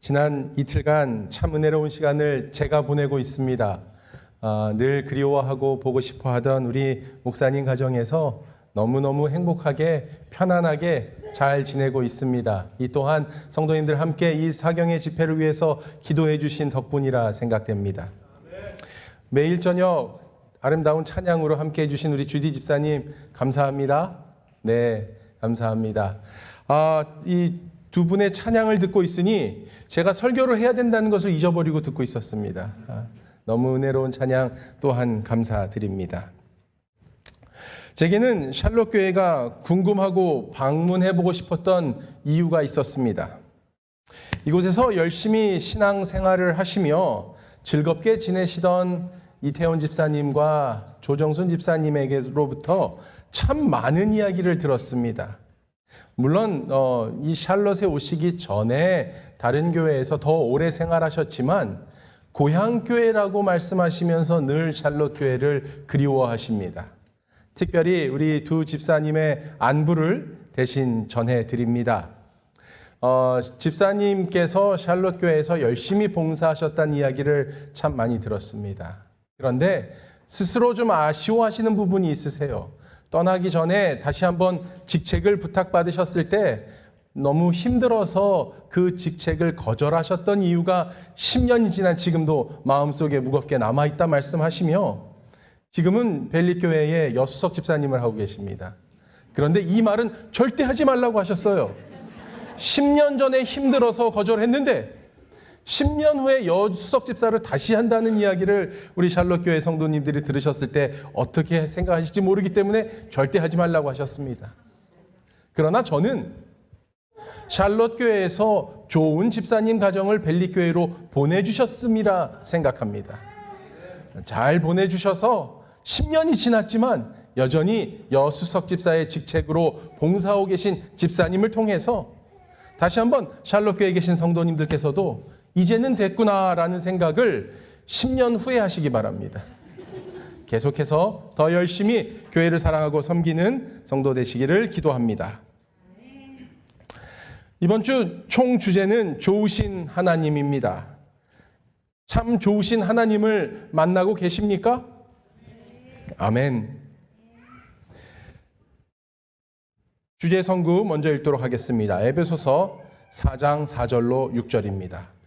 지난 이틀간 참 은혜로운 시간을 제가 보내고 있습니다. 아, 늘 그리워하고 보고 싶어 하던 우리 목사님 가정에서 너무너무 행복하게 편안하게 잘 지내고 있습니다. 이 또한 성도님들 함께 이 사경의 집회를 위해서 기도해 주신 덕분이라 생각됩니다. 매일 저녁 아름다운 찬양으로 함께 해 주신 우리 주디 집사님 감사합니다. 네, 감사합니다. 아, 이 두 분의 찬양을 듣고 있으니 제가 설교를 해야 된다는 것을 잊어버리고 듣고 있었습니다. 아, 너무 은혜로운 찬양 또한 감사드립니다. 제게는 샬롯 교회가 궁금하고 방문해 보고 싶었던 이유가 있었습니다. 이곳에서 열심히 신앙 생활을 하시며 즐겁게 지내시던 이태원 집사님과 조정순 집사님에게로부터 참 많은 이야기를 들었습니다. 물론 어, 이 샬롯에 오시기 전에 다른 교회에서 더 오래 생활하셨지만 고향 교회라고 말씀하시면서 늘 샬롯 교회를 그리워하십니다. 특별히 우리 두 집사님의 안부를 대신 전해 드립니다. 어, 집사님께서 샬롯 교회에서 열심히 봉사하셨다는 이야기를 참 많이 들었습니다. 그런데 스스로 좀 아쉬워하시는 부분이 있으세요. 떠나기 전에 다시 한번 직책을 부탁받으셨을 때 너무 힘들어서 그 직책을 거절하셨던 이유가 10년이 지난 지금도 마음속에 무겁게 남아있다 말씀하시며 지금은 벨리교회의 여수석 집사님을 하고 계십니다. 그런데 이 말은 절대 하지 말라고 하셨어요. 10년 전에 힘들어서 거절했는데 10년 후에 여수석 집사를 다시 한다는 이야기를 우리 샬롯 교회 성도님들이 들으셨을 때 어떻게 생각하실지 모르기 때문에 절대 하지 말라고 하셨습니다. 그러나 저는 샬롯 교회에서 좋은 집사님 가정을 벨리 교회로 보내 주셨음이라 생각합니다. 잘 보내 주셔서 10년이 지났지만 여전히 여수석 집사의 직책으로 봉사하고 계신 집사님을 통해서 다시 한번 샬롯 교회에 계신 성도님들께서도 이제는 됐구나라는 생각을 10년 후에 하시기 바랍니다. 계속해서 더 열심히 교회를 사랑하고 섬기는 성도 되시기를 기도합니다. 이번 주 총 주제는 좋으신 하나님입니다. 참 좋으신 하나님을 만나고 계십니까? 아멘. 주제 성구 먼저 읽도록 하겠습니다. 에베소서 4장 4절로 6절입니다.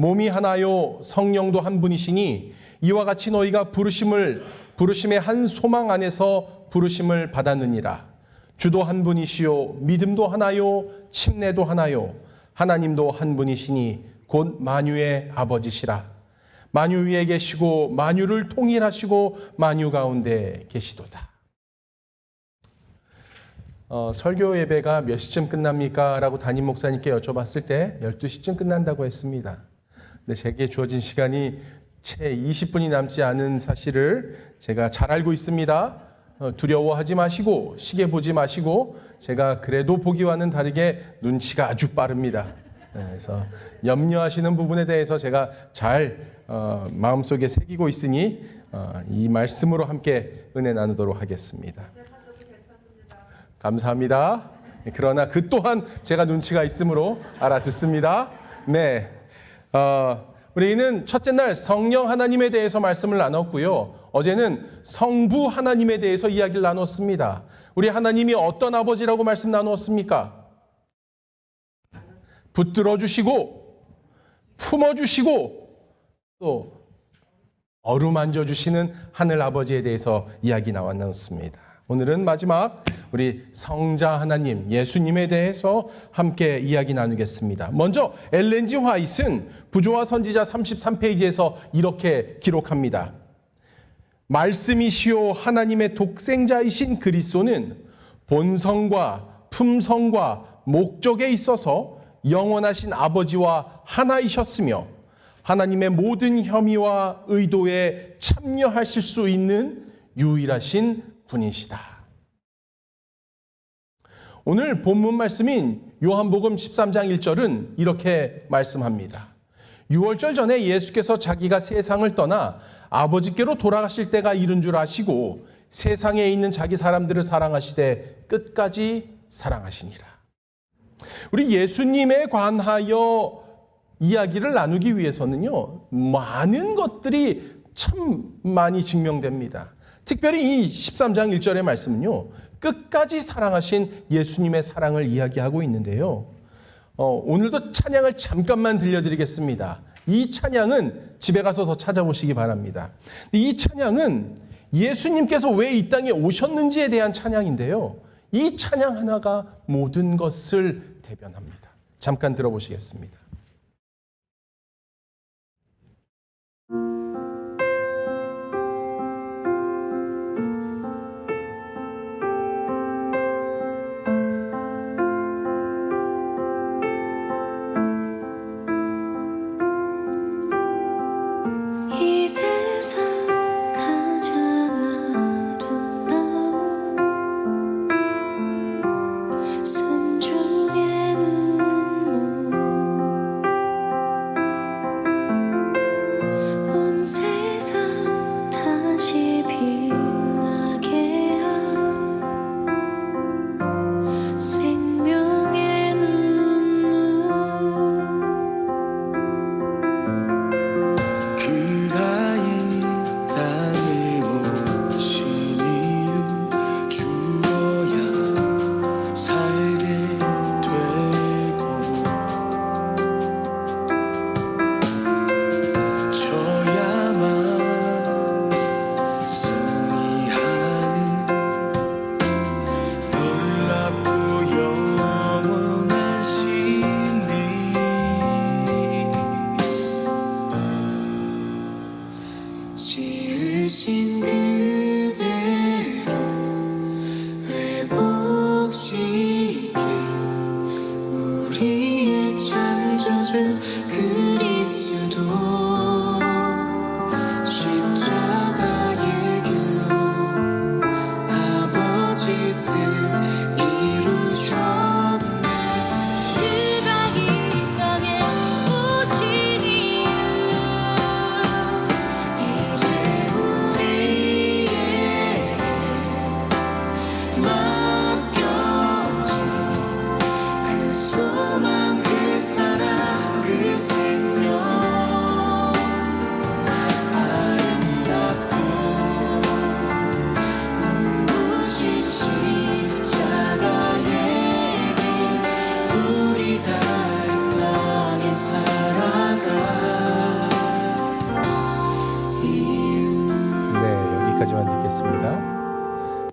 몸이 하나요 성령도 한 분이시니 이와 같이 너희가 부르심을 부르심의 한 소망 안에서 부르심을 받았느니라. 주도 한 분이시요 믿음도 하나요 침례도 하나요 하나님도 한 분이시니 곧 만유의 아버지시라. 만유 위에 계시고 만유를 통일하시고 만유 가운데 계시도다. 어, 설교 예배가 몇 시쯤 끝납니까? 라고 담임 목사님께 여쭤봤을 때 12시쯤 끝난다고 했습니다. 근데 제게 주어진 시간이 채 20분이 남지 않은 사실을 제가 잘 알고 있습니다. 어, 두려워하지 마시고 시계 보지 마시고 제가 그래도 보기와는 다르게 눈치가 아주 빠릅니다. 네, 그래서 염려하시는 부분에 대해서 제가 잘 어, 마음속에 새기고 있으니 어, 이 말씀으로 함께 은혜 나누도록 하겠습니다. 감사합니다. 그러나 그 또한 제가 눈치가 있으므로 알아듣습니다. 네. 어, 우리는 첫째 날 성령 하나님에 대해서 말씀을 나눴고요. 어제는 성부 하나님에 대해서 이야기를 나눴습니다. 우리 하나님이 어떤 아버지라고 말씀 나누었습니까? 붙들어 주시고, 품어 주시고, 또 어루만져 주시는 하늘 아버지에 대해서 이야기 나왔습니다. 오늘은 마지막 우리 성자 하나님 예수님에 대해서 함께 이야기 나누겠습니다. 먼저 엘렌지 화이트는 부조와 선지자 33페이지에서 이렇게 기록합니다. 말씀이시오 하나님의 독생자이신 그리스도는 본성과 품성과 목적에 있어서 영원하신 아버지와 하나이셨으며 하나님의 모든 혐의와 의도에 참여하실 수 있는 유일하신 분이시다. 오늘 본문 말씀인 요한복음 13장 1절은 이렇게 말씀합니다. 6월절 전에 예수께서 자기가 세상을 떠나 아버지께로 돌아가실 때가 이른 줄 아시고 세상에 있는 자기 사람들을 사랑하시되 끝까지 사랑하시니라. 우리 예수님에 관하여 이야기를 나누기 위해서는요, 많은 것들이 참 많이 증명됩니다. 특별히 이 13장 1절의 말씀은요, 끝까지 사랑하신 예수님의 사랑을 이야기하고 있는데요. 어, 오늘도 찬양을 잠깐만 들려드리겠습니다. 이 찬양은 집에 가서 더 찾아보시기 바랍니다. 이 찬양은 예수님께서 왜 이 땅에 오셨는지에 대한 찬양인데요. 이 찬양 하나가 모든 것을 대변합니다. 잠깐 들어보시겠습니다.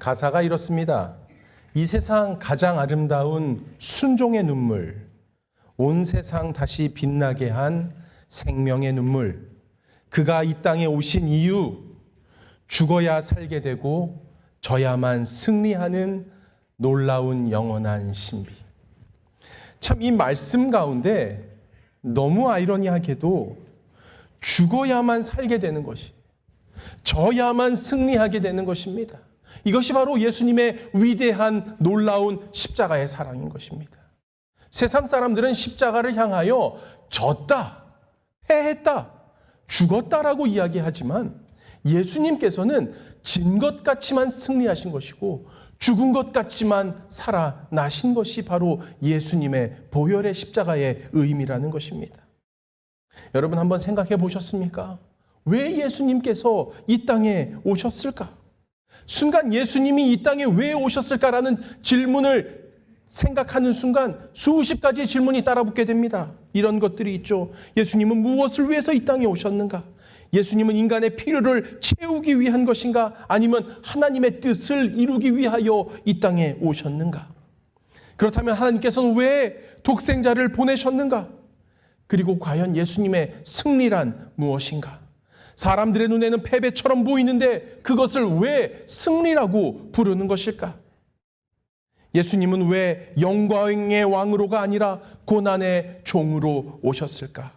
가사가 이렇습니다. 이 세상 가장 아름다운 순종의 눈물, 온 세상 다시 빛나게 한 생명의 눈물, 그가 이 땅에 오신 이유, 죽어야 살게 되고 져야만 승리하는 놀라운 영원한 신비. 참 이 말씀 가운데 너무 아이러니하게도 죽어야만 살게 되는 것이 져야만 승리하게 되는 것입니다. 이것이 바로 예수님의 위대한 놀라운 십자가의 사랑인 것입니다. 세상 사람들은 십자가를 향하여 졌다, 패했다, 죽었다라고 이야기하지만 예수님께서는 진 것 같지만 승리하신 것이고 죽은 것 같지만 살아나신 것이 바로 예수님의 보혈의 십자가의 의미라는 것입니다. 여러분 한번 생각해 보셨습니까? 왜 예수님께서 이 땅에 오셨을까? 순간 예수님이 이 땅에 왜 오셨을까라는 질문을 생각하는 순간 수십 가지 질문이 따라붙게 됩니다. 이런 것들이 있죠. 예수님은 무엇을 위해서 이 땅에 오셨는가? 예수님은 인간의 필요를 채우기 위한 것인가? 아니면 하나님의 뜻을 이루기 위하여 이 땅에 오셨는가? 그렇다면 하나님께서는 왜 독생자를 보내셨는가? 그리고 과연 예수님의 승리란 무엇인가? 사람들의 눈에는 패배처럼 보이는데 그것을 왜 승리라고 부르는 것일까? 예수님은 왜 영광의 왕으로가 아니라 고난의 종으로 오셨을까?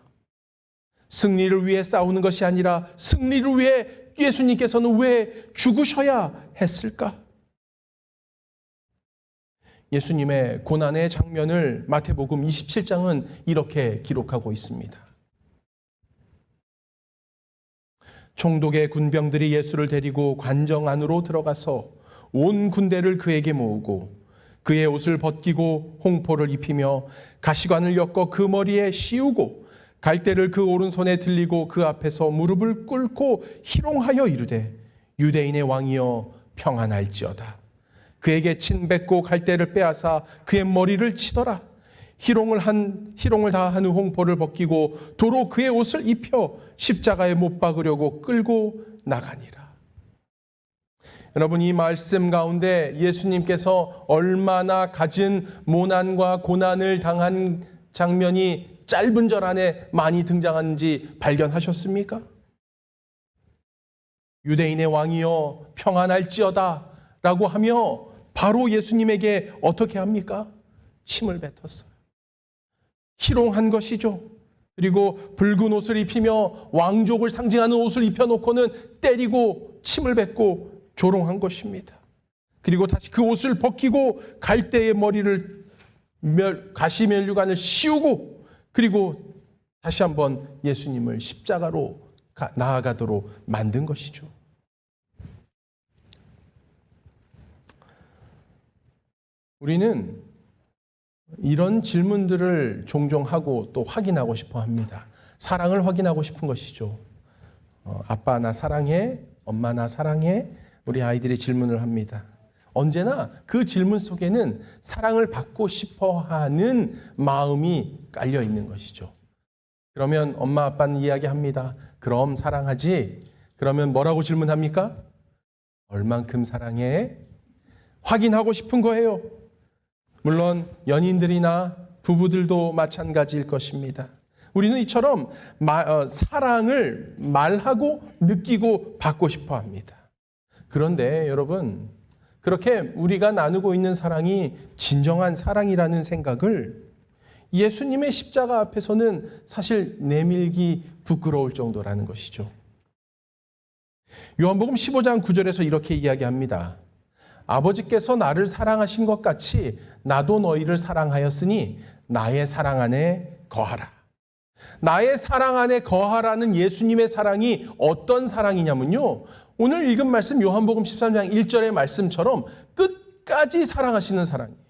승리를 위해 싸우는 것이 아니라 승리를 위해 예수님께서는 왜 죽으셔야 했을까? 예수님의 고난의 장면을 마태복음 27장은 이렇게 기록하고 있습니다. 총독의 군병들이 예수를 데리고 관정 안으로 들어가서 온 군대를 그에게 모으고 그의 옷을 벗기고 홍포를 입히며 가시관을 엮어 그 머리에 씌우고 갈대를 그 오른손에 들리고 그 앞에서 무릎을 꿇고 희롱하여 이르되 유대인의 왕이여 평안할지어다. 그에게 침뱉고 갈대를 빼앗아 그의 머리를 치더라. 희롱을 한 희롱을 다한 후 홍포를 벗기고 도로 그의 옷을 입혀 십자가에 못 박으려고 끌고 나가니라. 여러분 이 말씀 가운데 예수님께서 얼마나 갖은 모난과 고난을 당한 장면이 짧은 절 안에 많이 등장하는지 발견하셨습니까? 유대인의 왕이여 평안할지어다 라고 하며 바로 예수님에게 어떻게 합니까? 침을 뱉었어요. 희롱한 것이죠. 그리고 붉은 옷을 입히며 왕족을 상징하는 옷을 입혀놓고는 때리고 침을 뱉고 조롱한 것입니다. 그리고 다시 그 옷을 벗기고 갈대의 머리를 멸, 가시면류관을 씌우고 그리고 다시 한번 예수님을 십자가로 가- 나아가도록 만든 것이죠. 우리는 이런 질문들을 종종 하고 또 확인하고 싶어 합니다. 사랑을 확인하고 싶은 것이죠. 어, 아빠 나 사랑해, 엄마 나 사랑해, 우리 아이들이 질문을 합니다. 언제나 그 질문 속에는 사랑을 받고 싶어 하는 마음이 깔려 있는 것이죠. 그러면 엄마 아빠는 이야기합니다. 그럼 사랑하지? 그러면 뭐라고 질문합니까? 얼만큼 사랑해? 확인하고 싶은 거예요. 물론 연인들이나 부부들도 마찬가지일 것입니다. 우리는 이처럼 마- 어, 사랑을 말하고 느끼고 받고 싶어 합니다. 그런데 여러분, 그렇게 우리가 나누고 있는 사랑이 진정한 사랑이라는 생각을 예수님의 십자가 앞에서는 사실 내밀기 부끄러울 정도라는 것이죠. 요한복음 15장 9절에서 이렇게 이야기합니다. 아버지께서 나를 사랑하신 것 같이 나도 너희를 사랑하였으니 나의 사랑 안에 거하라. 나의 사랑 안에 거하라는 예수님의 사랑이 어떤 사랑이냐면요. 오늘 읽은 말씀 요한복음 13장 1절의 말씀처럼 끝까지 사랑하시는 사랑이에요.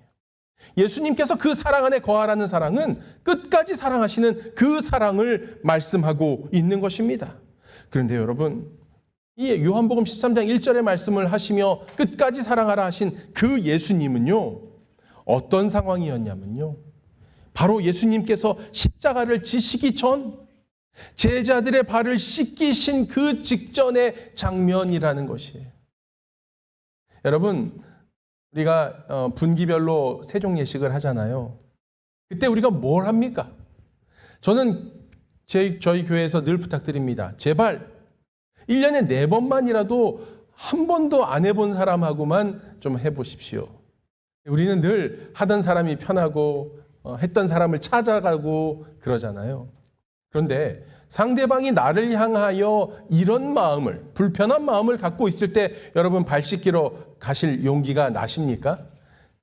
예수님께서 그 사랑 안에 거하라는 사랑은 끝까지 사랑하시는 그 사랑을 말씀하고 있는 것입니다. 그런데 여러분, 이 요한복음 13장 1절의 말씀을 하시며 끝까지 사랑하라 하신 그 예수님은요, 어떤 상황이었냐면요. 바로 예수님께서 십자가를 지시기 전 제자들의 발을 씻기신 그 직전의 장면이라는 것이에요. 여러분, 우리가 어, 분기별로 세종 예식을 하잖아요. 그때 우리가 뭘 합니까? 저는 제, 저희 교회에서 늘 부탁드립니다. 제발 1년에 네 번만이라도 한 번도 안 해본 사람하고만 좀 해보십시오. 우리는 늘 하던 사람이 편하고 어, 했던 사람을 찾아가고 그러잖아요. 그런데 상대방이 나를 향하여 이런 마음을, 불편한 마음을 갖고 있을 때 여러분 발 씻기러 가실 용기가 나십니까?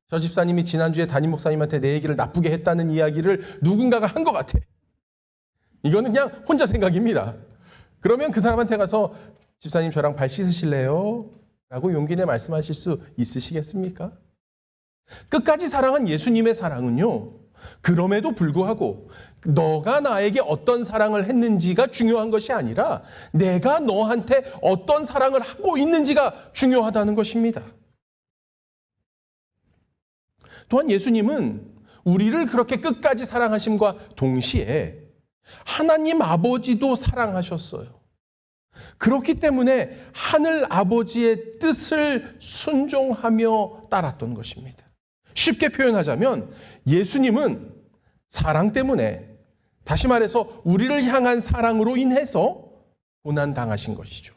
저 집사님이 지난주에 담임 목사님한테 내 얘기를 나쁘게 했다는 이야기를 누군가가 한 것 같아. 이거는 그냥 혼자 생각입니다. 그러면 그 사람한테 가서 집사님 저랑 발 씻으실래요? 라고 용기 내 말씀하실 수 있으시겠습니까? 끝까지 사랑한 예수님의 사랑은요. 그럼에도 불구하고 너가 나에게 어떤 사랑을 했는지가 중요한 것이 아니라 내가 너한테 어떤 사랑을 하고 있는지가 중요하다는 것입니다. 또한 예수님은 우리를 그렇게 끝까지 사랑하심과 동시에 하나님 아버지도 사랑하셨어요. 그렇기 때문에 하늘 아버지의 뜻을 순종하며 따랐던 것입니다. 쉽게 표현하자면 예수님은 사랑 때문에 다시 말해서 우리를 향한 사랑으로 인해서 고난 당하신 것이죠.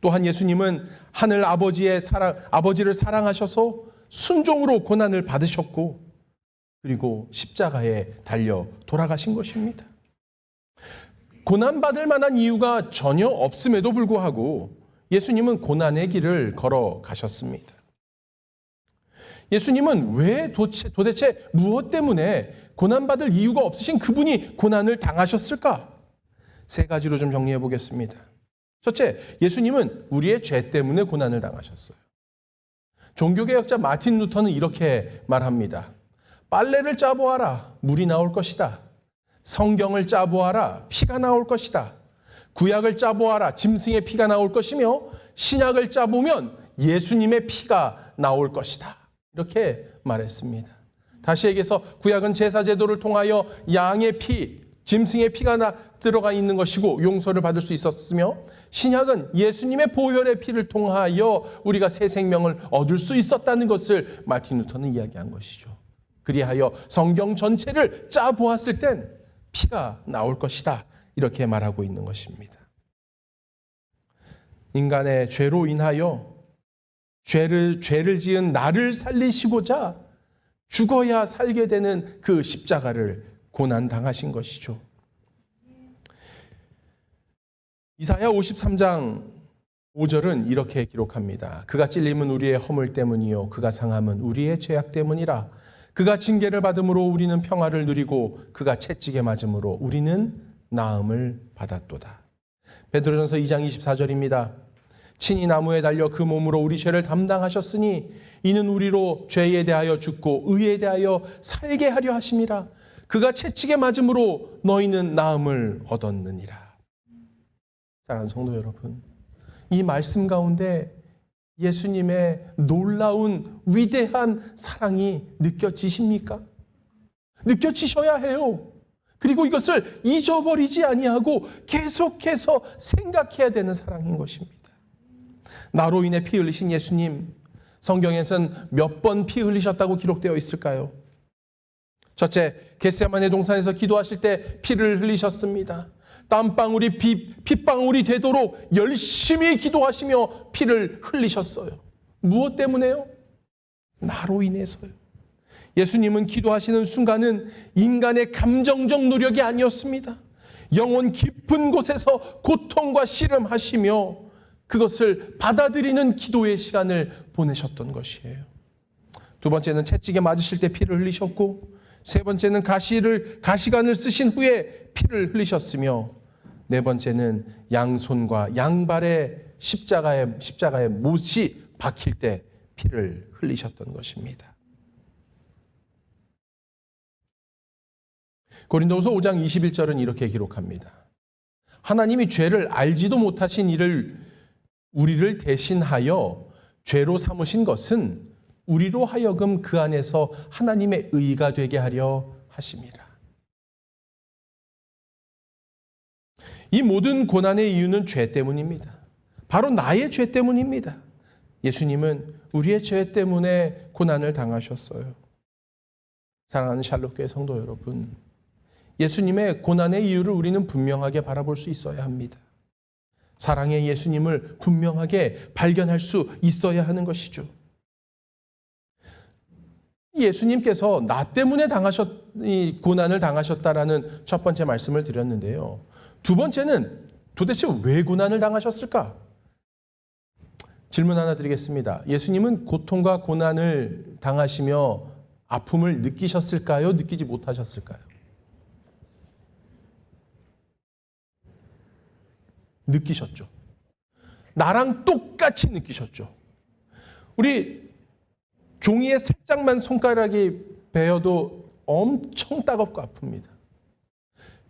또한 예수님은 하늘 아버지의 사랑 아버지를 사랑하셔서 순종으로 고난을 받으셨고 그리고 십자가에 달려 돌아가신 것입니다. 고난 받을 만한 이유가 전혀 없음에도 불구하고 예수님은 고난의 길을 걸어 가셨습니다. 예수님은 왜 도대체, 도대체 무엇 때문에 고난받을 이유가 없으신 그분이 고난을 당하셨을까? 세 가지로 좀 정리해 보겠습니다. 첫째, 예수님은 우리의 죄 때문에 고난을 당하셨어요. 종교개혁자 마틴 루터는 이렇게 말합니다. 빨래를 짜보아라. 물이 나올 것이다. 성경을 짜보아라. 피가 나올 것이다. 구약을 짜보아라. 짐승의 피가 나올 것이며 신약을 짜보면 예수님의 피가 나올 것이다. 이렇게 말했습니다. 다시 얘기해서 구약은 제사 제도를 통하여 양의 피, 짐승의 피가 나 들어가 있는 것이고 용서를 받을 수 있었으며 신약은 예수님의 보혈의 피를 통하여 우리가 새 생명을 얻을 수 있었다는 것을 마틴 루터는 이야기한 것이죠. 그리하여 성경 전체를 짜 보았을 땐 피가 나올 것이다. 이렇게 말하고 있는 것입니다. 인간의 죄로 인하여 죄를 죄를 지은 나를 살리시고자 죽어야 살게 되는 그 십자가를 고난 당하신 것이죠. 이사야 53장 5절은 이렇게 기록합니다. 그가 찔림은 우리의 허물 때문이요 그가 상함은 우리의 죄악 때문이라. 그가 징계를 받음으로 우리는 평화를 누리고 그가 채찍에 맞음으로 우리는 나음을 받았도다. 베드로전서 2장 24절입니다. 친히 나무에 달려 그 몸으로 우리 죄를 담당하셨으니 이는 우리로 죄에 대하여 죽고 의에 대하여 살게 하려 하심이라. 그가 채찍에 맞음으로 너희는 나음을 얻었느니라. 사랑하는 성도 여러분, 이 말씀 가운데 예수님의 놀라운 위대한 사랑이 느껴지십니까? 느껴지셔야 해요. 그리고 이것을 잊어버리지 아니하고 계속해서 생각해야 되는 사랑인 것입니다. 나로 인해 피 흘리신 예수님, 성경에선 몇번 피 흘리셨다고 기록되어 있을까요? 첫째, 겟세마네 동산에서 기도하실 때 피를 흘리셨습니다. 땀방울이 피, 핏방울이 되도록 열심히 기도하시며 피를 흘리셨어요. 무엇 때문에요? 나로 인해서요. 예수님은 기도하시는 순간은 인간의 감정적 노력이 아니었습니다. 영혼 깊은 곳에서 고통과 씨름하시며 그것을 받아들이는 기도의 시간을 보내셨던 것이에요. 두 번째는 채찍에 맞으실 때 피를 흘리셨고 세 번째는 가시를 가시관을 쓰신 후에 피를 흘리셨으며 네 번째는 양손과 양발에 십자가에 십자가에 못이 박힐 때 피를 흘리셨던 것입니다. 고린도후서 5장 21절은 이렇게 기록합니다. 하나님이 죄를 알지도 못하신 이를 우리를 대신하여 죄로 삼으신 것은 우리로 하여금 그 안에서 하나님의 의가 되게 하려 하심이라. 이 모든 고난의 이유는 죄 때문입니다. 바로 나의 죄 때문입니다. 예수님은 우리의 죄 때문에 고난을 당하셨어요. 사랑하는 샬롯교회 성도 여러분, 예수님의 고난의 이유를 우리는 분명하게 바라볼 수 있어야 합니다. 사랑의 예수님을 분명하게 발견할 수 있어야 하는 것이죠. 예수님께서 나 때문에 당하셨, 이 고난을 당하셨다라는 첫 번째 말씀을 드렸는데요. 두 번째는 도대체 왜 고난을 당하셨을까? 질문 하나 드리겠습니다. 예수님은 고통과 고난을 당하시며 아픔을 느끼셨을까요? 느끼지 못하셨을까요? 느끼셨죠. 나랑 똑같이 느끼셨죠. 우리 종이에 살짝만 손가락이 베어도 엄청 따갑고 아픕니다.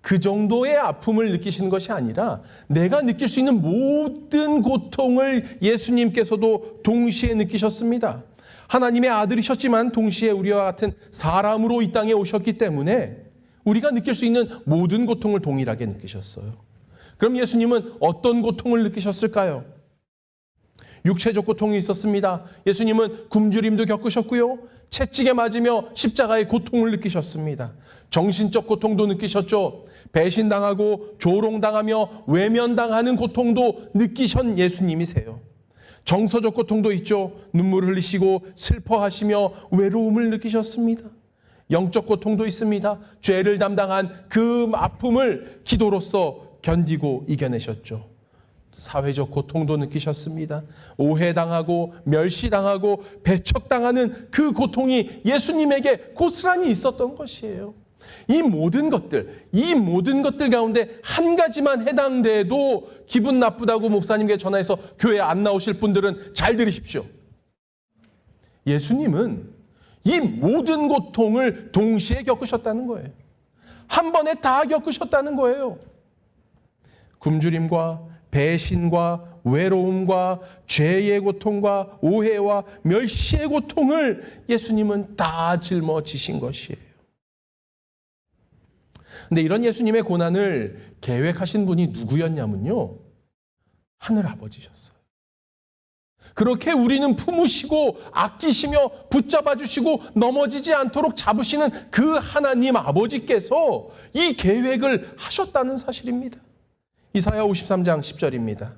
그 정도의 아픔을 느끼시는 것이 아니라 내가 느낄 수 있는 모든 고통을 예수님께서도 동시에 느끼셨습니다. 하나님의 아들이셨지만 동시에 우리와 같은 사람으로 이 땅에 오셨기 때문에 우리가 느낄 수 있는 모든 고통을 동일하게 느끼셨어요. 그럼 예수님은 어떤 고통을 느끼셨을까요? 육체적 고통이 있었습니다. 예수님은 굶주림도 겪으셨고요. 채찍에 맞으며 십자가의 고통을 느끼셨습니다. 정신적 고통도 느끼셨죠. 배신당하고 조롱당하며 외면당하는 고통도 느끼신 예수님이세요. 정서적 고통도 있죠. 눈물 흘리시고 슬퍼하시며 외로움을 느끼셨습니다. 영적 고통도 있습니다. 죄를 담당한 그 아픔을 기도로서 견디고 이겨내셨죠. 사회적 고통도 느끼셨습니다. 오해당하고 멸시당하고 배척당하는 그 고통이 예수님에게 고스란히 있었던 것이에요. 이 모든 것들, 이 모든 것들 가운데 한 가지만 해당돼도 기분 나쁘다고 목사님께 전화해서 교회 안 나오실 분들은 잘 들으십시오. 예수님은 이 모든 고통을 동시에 겪으셨다는 거예요. 한 번에 다 겪으셨다는 거예요. 굶주림과 배신과 외로움과 죄의 고통과 오해와 멸시의 고통을 예수님은 다 짊어지신 것이에요. 근데 이런 예수님의 고난을 계획하신 분이 누구였냐면요. 하늘 아버지셨어요. 그렇게 우리는 품으시고 아끼시며 붙잡아 주시고 넘어지지 않도록 잡으시는 그 하나님 아버지께서 이 계획을 하셨다는 사실입니다. 이사야 53장 10절입니다.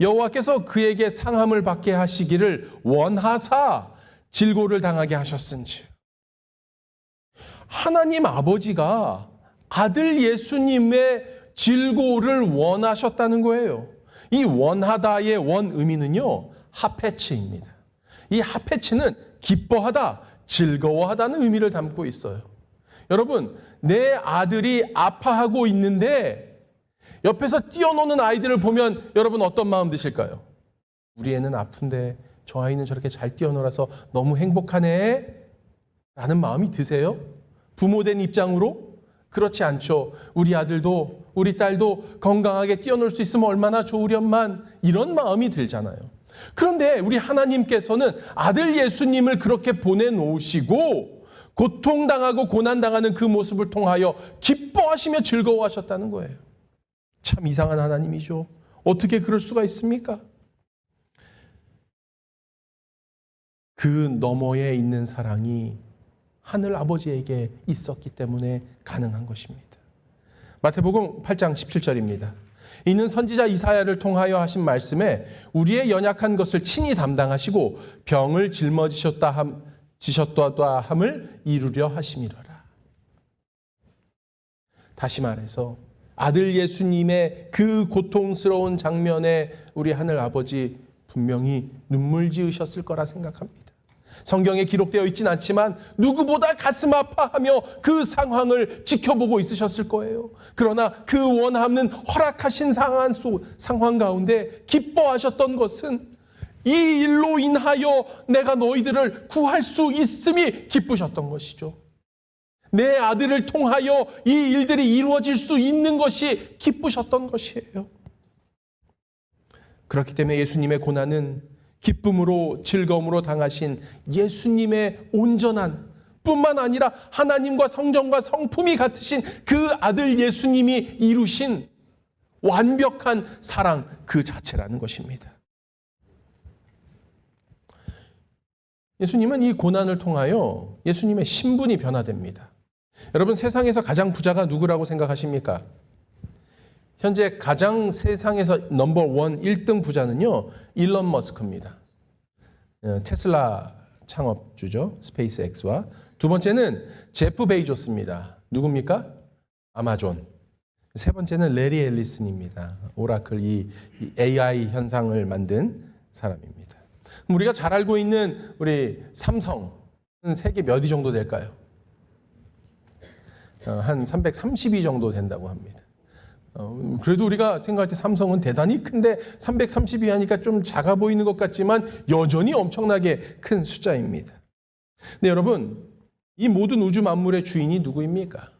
여호와께서 그에게 상함을 받게 하시기를 원하사 질고를 당하게 하셨은지 하나님 아버지가 아들 예수님의 질고를 원하셨다는 거예요. 이 원하다의 원 의미는요, 하페치입니다. 이 하페치는 기뻐하다, 즐거워하다는 의미를 담고 있어요. 여러분, 내 아들이 아파하고 있는데 옆에서 뛰어노는 아이들을 보면 여러분 어떤 마음 드실까요? 우리 애는 아픈데 저 아이는 저렇게 잘 뛰어놀아서 너무 행복하네? 라는 마음이 드세요? 부모된 입장으로? 그렇지 않죠. 우리 아들도 우리 딸도 건강하게 뛰어놀 수 있으면 얼마나 좋으련만 이런 마음이 들잖아요. 그런데 우리 하나님께서는 아들 예수님을 그렇게 보내놓으시고 고통당하고 고난당하는 그 모습을 통하여 기뻐하시며 즐거워하셨다는 거예요. 참 이상한 하나님이죠. 어떻게 그럴 수가 있습니까? 그 너머에 있는 사랑이 하늘 아버지에게 있었기 때문에 가능한 것입니다. 마태복음 8장 17절입니다. 이는 선지자 이사야를 통하여 하신 말씀에 우리의 연약한 것을 친히 담당하시고 병을 짊어지셨다 함 지셨다 함을 이루려 하심이로라. 다시 말해서 아들 예수님의 그 고통스러운 장면에 우리 하늘 아버지 분명히 눈물 지으셨을 거라 생각합니다. 성경에 기록되어 있진 않지만 누구보다 가슴 아파하며 그 상황을 지켜보고 있으셨을 거예요. 그러나 그 원하는 허락하신 상황, 속, 상황 가운데 기뻐하셨던 것은 이 일로 인하여 내가 너희들을 구할 수 있음이 기쁘셨던 것이죠. 내 아들을 통하여 이 일들이 이루어질 수 있는 것이 기쁘셨던 것이에요. 그렇기 때문에 예수님의 고난은 기쁨으로 즐거움으로 당하신 예수님의 온전한 뿐만 아니라 하나님과 성정과 성품이 같으신 그 아들 예수님이 이루신 완벽한 사랑 그 자체라는 것입니다. 예수님은 이 고난을 통하여 예수님의 신분이 변화됩니다. 여러분 세상에서 가장 부자가 누구라고 생각하십니까? 현재 가장 세상에서 넘버 원 1등 부자는요. 일론 머스크입니다. 어, 테슬라 창업주죠. 스페이스X와 두 번째는 제프 베이조스입니다. 누굽니까? 아마존. 세 번째는 레리 앨리슨입니다. 오라클 이 AI 현상을 만든 사람입니다. 우리가 잘 알고 있는 우리 삼성은 세계 몇 위 정도 될까요? 어, 한332 정도 된다고 합니다. 어, 그래도 우리가 생각할 때 삼성은 대단히 큰데 332 하니까 좀 작아 보이는 것 같지만 여전히 엄청나게 큰 숫자입니다. 근데 여러분, 이 모든 우주 만물의 주인이 누구입니까?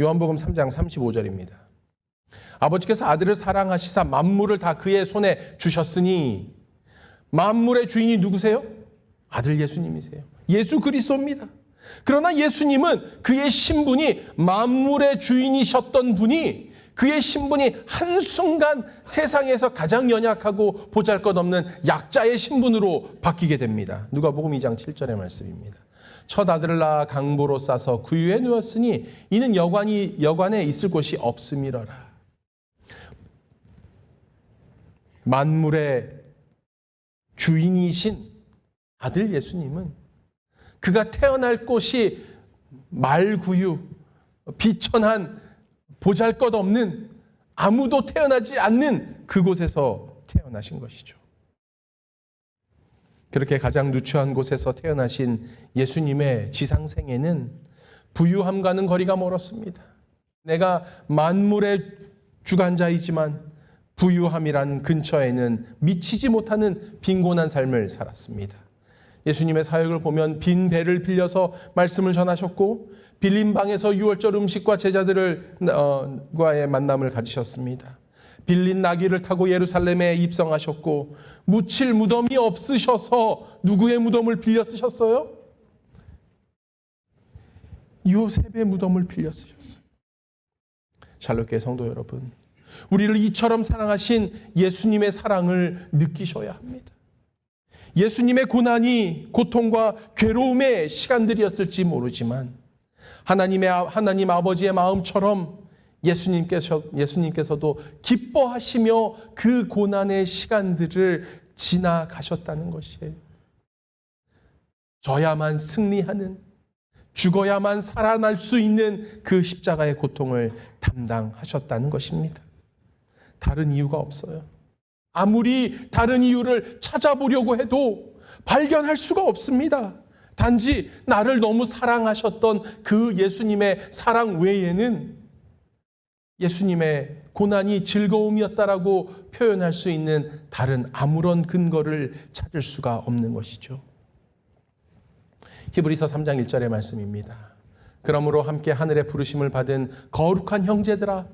요한복음 3장 35절입니다. 아버지께서 아들을 사랑하시사 만물을 다 그의 손에 주셨으니 만물의 주인이 누구세요? 아들 예수님이세요. 예수 그리스도입니다. 그러나 예수님은 그의 신분이 만물의 주인이셨던 분이 그의 신분이 한순간 세상에서 가장 연약하고 보잘 것 없는 약자의 신분으로 바뀌게 됩니다. 누가 복음 2장 7절의 말씀입니다. 첫 아들을 낳아 강보로 싸서 구유에 누웠으니 이는 여관이 여관에 있을 곳이 없음이러라. 만물의 주인이신 아들 예수님은 그가 태어날 곳이 말구유, 비천한 보잘 것 없는 아무도 태어나지 않는 그곳에서 태어나신 것이죠. 그렇게 가장 누추한 곳에서 태어나신 예수님의 지상생애는 부유함과는 거리가 멀었습니다. 내가 만물의 주관자이지만 부유함이란 근처에는 미치지 못하는 빈곤한 삶을 살았습니다. 예수님의 사역을 보면 빈 배를 빌려서 말씀을 전하셨고 빌린 방에서 유월절 음식과 제자들을 어, 과의 만남을 가지셨습니다. 빌린 나귀를 타고 예루살렘에 입성하셨고 묻힐 무덤이 없으셔서 누구의 무덤을 빌려 쓰셨어요? 요셉의 무덤을 빌려 쓰셨어요. 샬롯교회 성도 여러분, 우리를 이처럼 사랑하신 예수님의 사랑을 느끼셔야 합니다. 예수님의 고난이 고통과 괴로움의 시간들이었을지 모르지만 하나님의 아- 하나님 아버지의 마음처럼 예수님께서 예수님께서도 기뻐하시며 그 고난의 시간들을 지나가셨다는 것이에요. 져야만 승리하는 죽어야만 살아날 수 있는 그 십자가의 고통을 담당하셨다는 것입니다. 다른 이유가 없어요. 아무리 다른 이유를 찾아보려고 해도 발견할 수가 없습니다. 단지 나를 너무 사랑하셨던 그 예수님의 사랑 외에는 예수님의 고난이 즐거움이었다라고 표현할 수 있는 다른 아무런 근거를 찾을 수가 없는 것이죠. 히브리서 3장 1절의 말씀입니다. 그러므로 함께 하늘의 부르심을 받은 거룩한 형제들아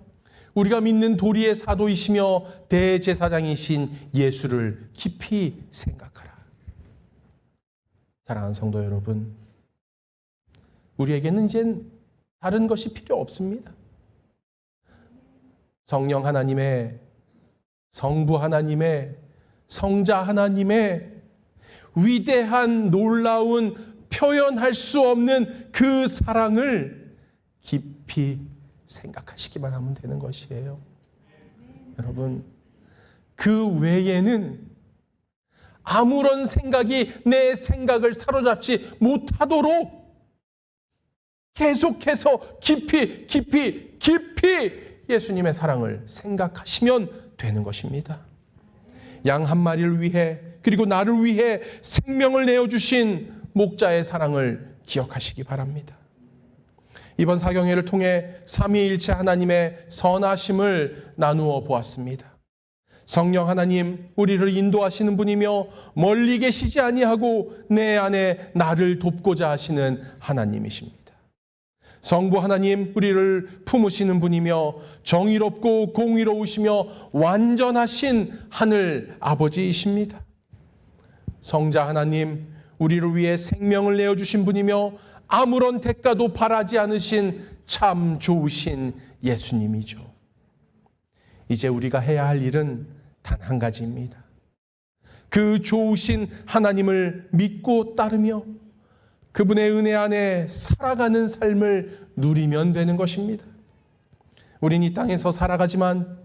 우리가 믿는 도리의 사도이시며 대제사장이신 예수를 깊이 생각하라. 사랑하는 성도 여러분, 우리에게는 이젠 다른 것이 필요 없습니다. 성령 하나님의 성부 하나님의 성자 하나님의 위대한 놀라운 표현할 수 없는 그 사랑을 깊이 생각하시기만 하면 되는 것이에요. 여러분, 그 외에는 아무런 생각이 내 생각을 사로잡지 못하도록 계속해서 깊이, 깊이, 깊이 예수님의 사랑을 생각하시면 되는 것입니다. 양 한 마리를 위해 그리고 나를 위해 생명을 내어주신 목자의 사랑을 기억하시기 바랍니다. 이번 사경회를 통해 삼위일체 하나님의 선하심을 나누어 보았습니다. 성령 하나님 우리를 인도하시는 분이며 멀리 계시지 아니하고 내 안에 나를 돕고자 하시는 하나님이십니다. 성부 하나님 우리를 품으시는 분이며 정의롭고 공의로우시며 완전하신 하늘 아버지이십니다. 성자 하나님 우리를 위해 생명을 내어 주신 분이며 아무런 대가도 바라지 않으신 참 좋으신 예수님이죠. 이제 우리가 해야 할 일은 단 한 가지입니다. 그 좋으신 하나님을 믿고 따르며 그분의 은혜 안에 살아가는 삶을 누리면 되는 것입니다. 우린 이 땅에서 살아가지만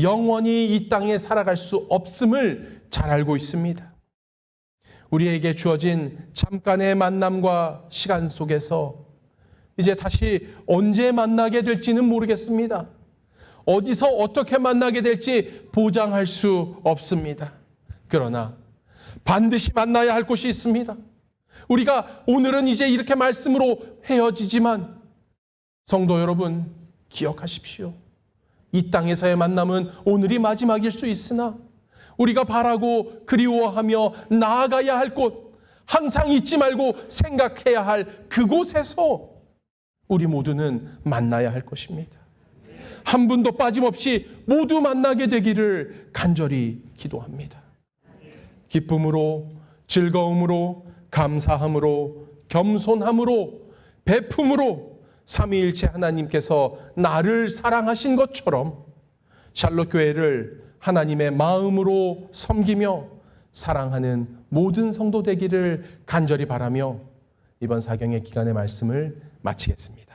영원히 이 땅에 살아갈 수 없음을 잘 알고 있습니다. 우리에게 주어진 잠깐의 만남과 시간 속에서 이제 다시 언제 만나게 될지는 모르겠습니다. 어디서 어떻게 만나게 될지 보장할 수 없습니다. 그러나 반드시 만나야 할 곳이 있습니다. 우리가 오늘은 이제 이렇게 말씀으로 헤어지지만 성도 여러분 기억하십시오. 이 땅에서의 만남은 오늘이 마지막일 수 있으나 우리가 바라고 그리워하며 나아가야 할 곳, 항상 잊지 말고 생각해야 할 그곳에서 우리 모두는 만나야 할 것입니다. 한 분도 빠짐없이 모두 만나게 되기를 간절히 기도합니다. 기쁨으로, 즐거움으로, 감사함으로, 겸손함으로, 베품으로 삼위일체 하나님께서 나를 사랑하신 것처럼 샬롯 교회를 하나님의 마음으로 섬기며 사랑하는 모든 성도 되기를 간절히 바라며 이번 사경의 기간의 말씀을 마치겠습니다.